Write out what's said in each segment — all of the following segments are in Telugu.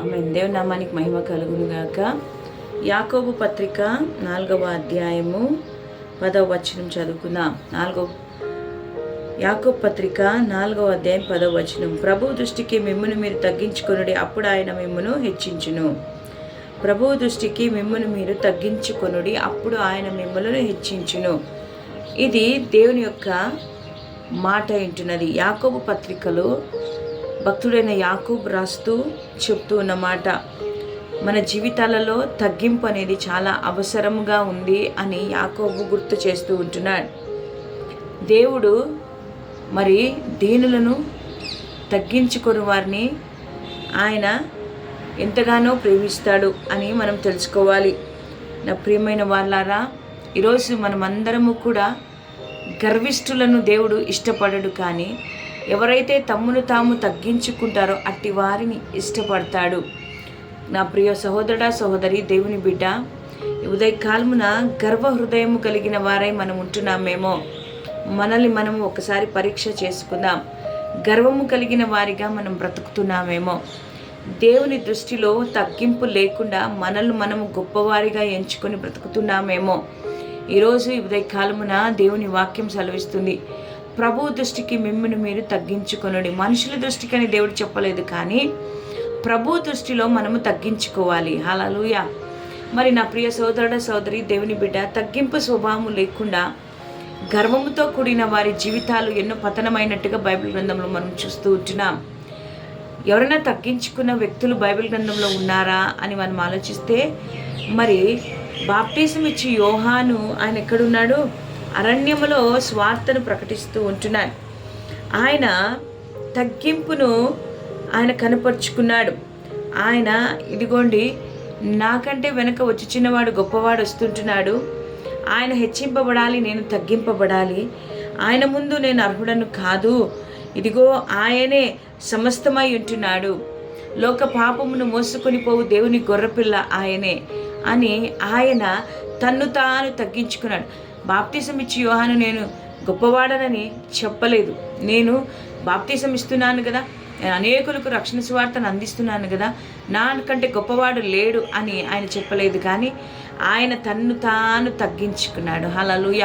ఆమె దేవనామానికి నామానికి మహిమ కలుగునుగాక యాకోబు పత్రిక నాలుగవ అధ్యాయము పదవ వచనం చదువుకుందాం. నాలుగవ యాకోబ్ పత్రిక నాలుగవ అధ్యాయం పదవ వచనం. ప్రభు దృష్టికి మిమ్మును మీరు తగ్గించుకొనుడి అప్పుడు ఆయన మిమ్మును హెచ్చించును. ప్రభు దృష్టికి మిమ్మును మీరు తగ్గించుకొనుడి అప్పుడు ఆయన మిమ్మల్ని హెచ్చించును. ఇది దేవుని యొక్క మాట వింటున్నది యాకోబు పత్రికలో భక్తుడైన యాకూబ్ రాస్తూ చెప్తూ ఉన్నమాట మన జీవితాలలో తగ్గింపు అనేది చాలా అవసరంగా ఉంది అని యాకోబు గుర్తు చేస్తూ ఉంటున్నాడు. దేవుడు మరి దీనులను తగ్గించుకొని వారిని ఆయన ఎంతగానో ప్రేమిస్తాడు అని మనం తెలుసుకోవాలి. నా ప్రియమైన వాళ్ళారా ఈరోజు మనమందరము కూడా గర్విష్ఠులను దేవుడు ఇష్టపడడు కానీ ఎవరైతే తమ్మును తాము తగ్గించుకుంటారో అట్టి వారిని ఇష్టపడతాడు. నా ప్రియ సహోదరుడా సహోదరి దేవుని బిడ్డ ఉదయకాలమున గర్వ హృదయము కలిగిన వారై మనం ఉంటున్నామేమో మనల్ని మనం ఒకసారి పరీక్ష చేసుకుందాం. గర్వము కలిగిన వారిగా మనం బ్రతుకుతున్నామేమో. దేవుని దృష్టిలో తగ్గింపు లేకుండా మనల్ని మనము గొప్పవారిగా ఎంచుకొని బ్రతుకుతున్నామేమో. ఈరోజు ఉదయకాలమున దేవుని వాక్యం సెలవిస్తుంది. ప్రభు దృష్టికి మిమ్మల్ని మీరు తగ్గించుకొనుడి. మనుషుల దృష్టికి అని దేవుడు చెప్పలేదు కానీ ప్రభు దృష్టిలో మనము తగ్గించుకోవాలి. హలలుయ మరి నా ప్రియ సోదరుడ సోదరి దేవుని బిడ్డ తగ్గింపు స్వభావం లేకుండా గర్వముతో కూడిన వారి జీవితాలు ఎన్నో పతనమైనట్టుగా బైబిల్ గ్రంథంలో మనం చూస్తూ ఉంటున్నాం. ఎవరైనా తగ్గించుకున్న వ్యక్తులు బైబిల్ గ్రంథంలో ఉన్నారా అని మనం ఆలోచిస్తే మరి బాప్టిజం ఇచ్చి యోహాను ఆయన ఎక్కడున్నాడు? అరణ్యములో స్వార్థను ప్రకటిస్తూ ఉంటున్నాను. ఆయన తగ్గింపును ఆయన కనపరుచుకున్నాడు. ఆయన ఇదిగోండి నాకంటే వెనక వచ్చి చిన్నవాడు గొప్పవాడు వస్తుంటున్నాడు. ఆయన హెచ్చింపబడాలి నేను తగ్గింపబడాలి. ఆయన ముందు నేను అర్హుడను కాదు. ఇదిగో ఆయనే సమస్తమై ఉంటున్నాడు. లోక పాపమును మోసుకొని పోవు దేవుని గొర్రెపిల్ల ఆయనే అని ఆయన తన్ను తాను తగ్గించుకున్నాడు. బాప్తీసం ఇచ్చి యోహాను నేను గొప్పవాడనని చెప్పలేదు. నేను బాప్తీసం ఇస్తున్నాను కదా నేను అనేకులకు రక్షణ సువార్తను అందిస్తున్నాను కదా నాకంటే గొప్పవాడు లేడు అని ఆయన చెప్పలేదు కానీ ఆయన తన్ను తాను తగ్గించుకున్నాడు. హలలుయ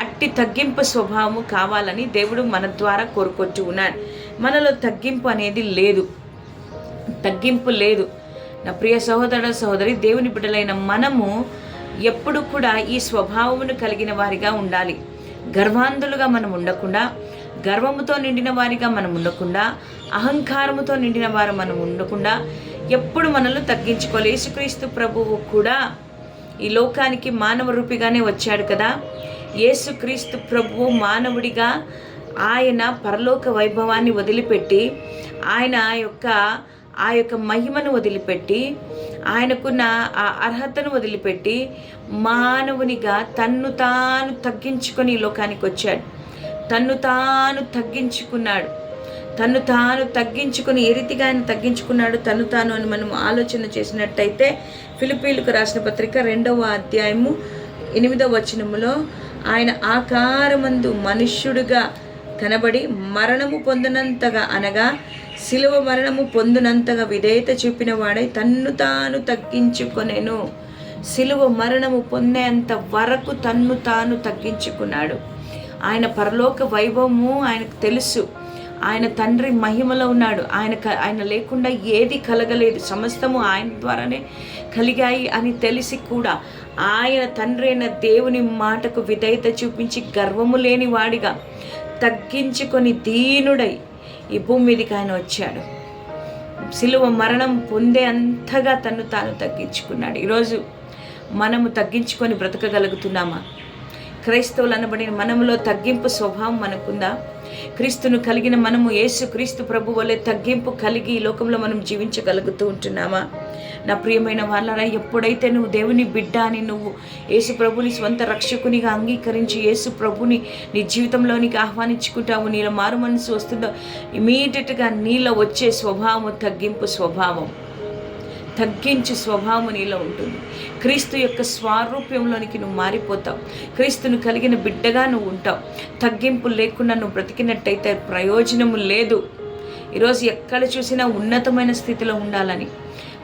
అట్టి తగ్గింపు స్వభావము కావాలని దేవుడు మన ద్వారా కోరుకొచ్చు ఉన్నాడు. మనలో తగ్గింపు అనేది లేదు. తగ్గింపు లేదు. నా ప్రియ సహోదర సహోదరి దేవుని బిడ్డలైన మనము ఎప్పుడు కూడా ఈ స్వభావమును కలిగిన వారిగా ఉండాలి. గర్వాంధులుగా మనం ఉండకుండా గర్వముతో నిండిన వారిగా మనం ఉండకుండా అహంకారముతో నిండిన వారు మనం ఉండకుండా ఎప్పుడు మనల్ని తగ్గించుకోవాలి. యేసుక్రీస్తు ప్రభువు కూడా ఈ లోకానికి మానవ రూపిగానే వచ్చాడు కదా. యేసుక్రీస్తు ప్రభువు మానవుడిగా ఆయన పరలోక వైభవాన్ని వదిలిపెట్టి ఆయన యొక్క ఆ యొక్క మహిమను వదిలిపెట్టి ఆయనకున్న ఆ అర్హతను వదిలిపెట్టి మానవునిగా తన్ను తాను తగ్గించుకొని ఈ లోకానికి వచ్చాడు. తన్ను తాను తగ్గించుకున్నాడు. తను తాను తగ్గించుకుని ఏ రీతిగా ఆయన తగ్గించుకున్నాడు తను తాను అని మనం ఆలోచన చేసినట్టయితే ఫిలిపీలకు రాసిన పత్రిక రెండవ అధ్యాయము ఎనిమిదవ వచనములో ఆయన ఆకారమందు మనుష్యుడుగా కనబడి మరణము పొందినంతగా అనగా శిలువ మరణము పొందినంతగా విధేయత చూపిన వాడై తన్ను తాను తగ్గించుకొనెను. శిలువ మరణము పొందేంత వరకు తన్ను తాను తగ్గించుకున్నాడు. ఆయన పరలోక వైభవము ఆయనకు తెలుసు. ఆయన తండ్రి మహిమలో ఉన్నాడు. ఆయన ఆయన లేకుండా ఏది కలగలేదు. సమస్తము ఆయన ద్వారానే కలిగాయి అని తెలిసి కూడా ఆయన తండ్రి అయిన దేవుని మాటకు విధేయత చూపించి గర్వము లేని వాడిగా తగ్గించుకొని దీనుడై ఈ భూమి మీదకి ఆయన వచ్చాడు. సిలువ మరణం పొందే అంతగా తను తాను తగ్గించుకున్నాడు. ఈరోజు మనము తగ్గించుకొని బ్రతకగలుగుతున్నామా? క్రైస్తవులు అనబడిన మనములో తగ్గింపు స్వభావం మనకుందా? క్రీస్తును కలిగిన మనము యేసు క్రీస్తు ప్రభు వల్లే తగ్గింపు కలిగి ఈ లోకంలో మనం జీవించగలుగుతూ ఉంటున్నామా? నా ప్రియమైన వాళ్ళరా ఎప్పుడైతే నువ్వు దేవుని బిడ్డ అని నువ్వు యేసు ప్రభుని స్వంత రక్షకునిగా అంగీకరించి యేసు ప్రభుని నీ జీవితంలోనికి ఆహ్వానించుకుంటావు నీలో మారు మనసు వస్తుందో ఇమీడియట్గా నీలో వచ్చే స్వభావం తగ్గింపు స్వభావం. తగ్గించు స్వభావం నీలో ఉంటుంది. క్రీస్తు యొక్క స్వారూప్యంలోనికి నువ్వు మారిపోతావు. క్రీస్తును కలిగిన బిడ్డగా నువ్వు ఉంటావు. తగ్గింపు లేకుండా నువ్వు బ్రతికినట్టయితే ప్రయోజనము లేదు. ఈరోజు ఎక్కడ చూసినా ఉన్నతమైన స్థితిలో ఉండాలని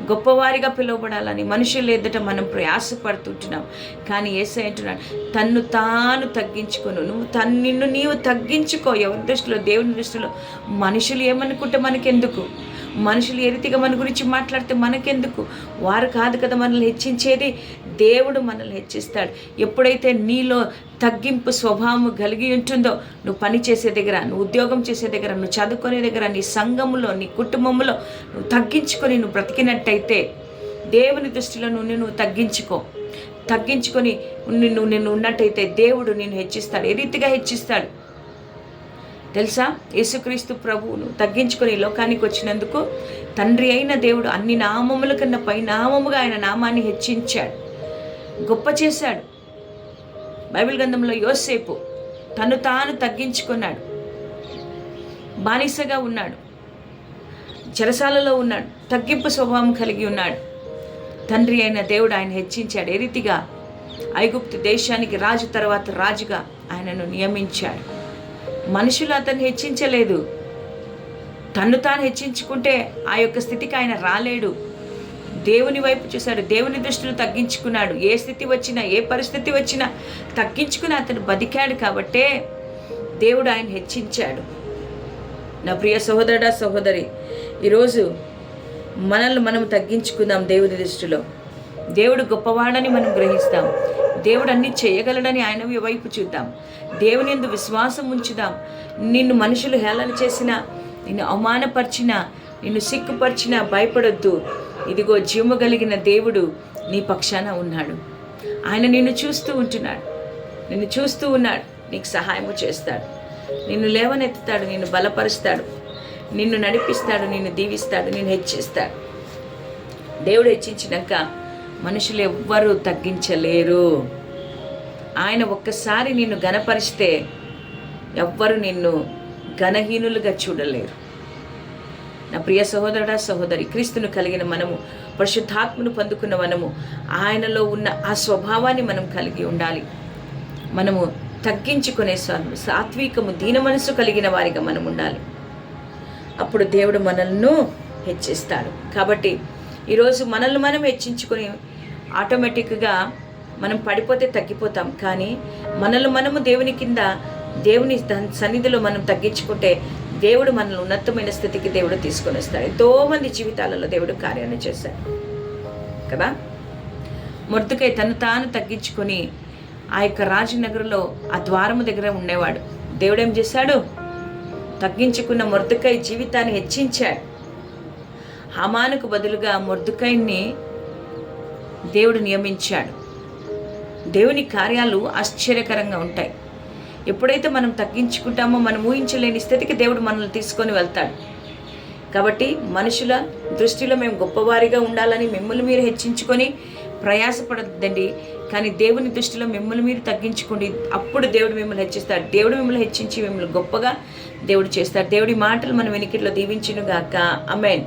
గొప్పవారిగా పిలువబడాలని మనుషులు ఎదుట మనం ప్రయాసపడుతుంటున్నాం. కానీ ఏసై అంటున్నాడు తన్ను తాను తగ్గించుకోను. నువ్వు తను నిన్ను నీవు తగ్గించుకో. ఎవరి దృష్టిలో దేవుని దృష్టిలో మనుషులు ఏమనుకుంటే మనకెందుకు? మనుషులు ఎరితిగా మన గురించి మాట్లాడితే మనకెందుకు? వారు కాదు కదా మనల్ని హెచ్చించేది? దేవుడు మనల్ని హెచ్చిస్తాడు. ఎప్పుడైతే నీలో తగ్గింపు స్వభావం కలిగి ఉంటుందో నువ్వు పని చేసే దగ్గర నువ్వు ఉద్యోగం చేసే దగ్గర నువ్వు చదువుకునే దగ్గర నీ సంఘములో నీ కుటుంబంలో నువ్వు తగ్గించుకొని నువ్వు బ్రతికినట్టయితే దేవుని దృష్టిలో నువ్వు నువ్వు తగ్గించుకో. తగ్గించుకొని నిన్ను నిన్ను ఉన్నట్టయితే దేవుడు నిన్ను హెచ్చిస్తాడు. ఏ రీతిగా హెచ్చిస్తాడు? తెలుసా? యేసుక్రీస్తు ప్రభువును తగ్గించుకొని ఈ లోకానికి వచ్చినందుకు తండ్రి అయిన దేవుడు అన్ని నామముల కన్నా పై నామముగా ఆయన నామాన్ని హెచ్చించాడు. గొప్ప చేశాడు. బైబిల్ గ్రంథంలో యోసేపు తను తాను తగ్గించుకున్నాడు. బానిసగా ఉన్నాడు. చెరసాలలో ఉన్నాడు. తగ్గింపు స్వభావం కలిగి ఉన్నాడు. తండ్రి అయిన దేవుడు ఆయన హెచ్చించాడు. ఏ రీతిగా? ఐగుప్తు దేశానికి రాజు తర్వాత రాజుగా ఆయనను నియమించాడు. మనుషులు అతన్ని హెచ్చించలేదు. తన్ను తాను హెచ్చించుకుంటే ఆ యొక్క స్థితికి ఆయన రాలేడు. దేవుని వైపు చూశాడు. దేవుని దృష్టిలో తగ్గించుకున్నాడు. ఏ స్థితి వచ్చినా ఏ పరిస్థితి వచ్చినా తగ్గించుకుని అతను బతికాడు కాబట్టే దేవుడు ఆయన హెచ్చించాడు. నా ప్రియ సహోదరుడా సహోదరి ఈరోజు మనల్ని మనం తగ్గించుకుందాం దేవుని దృష్టిలో. దేవుడు గొప్పవాడని మనం గ్రహిస్తాం. దేవుడు అన్ని చేయగలడని ఆయన వైపు చూద్దాం. దేవుని ఎందు విశ్వాసం ఉంచుదాం. నిన్ను మనుషులు హేళన చేసినా నిన్ను అవమానపరిచినా నిన్ను సిగ్గుపరిచినా భయపడొద్దు. ఇదిగో జీవము కలిగిన దేవుడు నీ పక్షాన ఉన్నాడు. ఆయన నిన్ను చూస్తూ ఉంటున్నాడు. నిన్ను చూస్తూ ఉన్నాడు. నీకు సహాయము చేస్తాడు. నిన్ను లేవనెత్తుతాడు. నిన్ను బలపరుస్తాడు. నిన్ను నడిపిస్తాడు. నిన్ను దీవిస్తాడు. నిన్ను హెచ్చిస్తాడు. దేవుడు హెచ్చించినాక మనుషులు ఎవ్వరూ తగ్గించలేరు. ఆయన ఒక్కసారి నిన్ను గనపరిస్తే ఎవ్వరు నిన్ను ఘనహీనులుగా చూడలేరు. నా ప్రియ సహోదరుడా సహోదరి క్రీస్తును కలిగిన మనము పరిశుద్ధాత్మను పొందుకున్న మనము ఆయనలో ఉన్న ఆ స్వభావాన్ని మనం కలిగి ఉండాలి. మనము తగ్గించుకునే సాత్వికము దీన మనసు కలిగిన వారిగా మనం ఉండాలి. అప్పుడు దేవుడు మనల్ని హెచ్చిస్తాడు. కాబట్టి ఈరోజు మనల్ని మనం హెచ్చించుకొని ఆటోమేటిక్గా మనం పడిపోతే తగ్గిపోతాం. కానీ మనల్ని మనము దేవుని కింద దేవుని సన్నిధిలో మనం తగ్గించుకుంటే దేవుడు మనల్ని ఉన్నతమైన స్థితికి దేవుడు తీసుకొని వస్తాడు. ఎంతోమంది జీవితాలలో దేవుడు కార్యాన్ని చేశాడు. కదా? మొద్దుకై తను తాను తగ్గించుకొని ఆ యొక్క రాజనగరంలో ఆ ద్వారము దగ్గర ఉండేవాడు. దేవుడు ఏం చేశాడు? తగ్గించుకున్న మొర్దుకై జీవితాన్ని హెచ్చించాడు. హమానుకు బదులుగా మొర్దుకైని దేవుడు నియమించాడు. దేవుని కార్యాలు ఆశ్చర్యకరంగా ఉంటాయి. ఎప్పుడైతే మనం తగ్గించుకుంటామో మనం ఊహించలేని స్థితికి దేవుడు మనల్ని తీసుకొని వెళ్తాడు. కాబట్టి మనుషుల దృష్టిలో మేము గొప్పవారిగా ఉండాలని మిమ్మల్ని మీరు హెచ్చించుకొని ప్రయాసపడద్దండి. కానీ దేవుని దృష్టిలో మిమ్మల్ని మీరు తగ్గించుకోండి. అప్పుడు దేవుడు మిమ్మల్ని హెచ్చిస్తాడు. దేవుడు మిమ్మల్ని హెచ్చించి మిమ్మల్ని గొప్పగా దేవుడు చేస్తాడు. దేవుడి మాటలు మన వెనికిట్లో దీవించును గాక అమెన్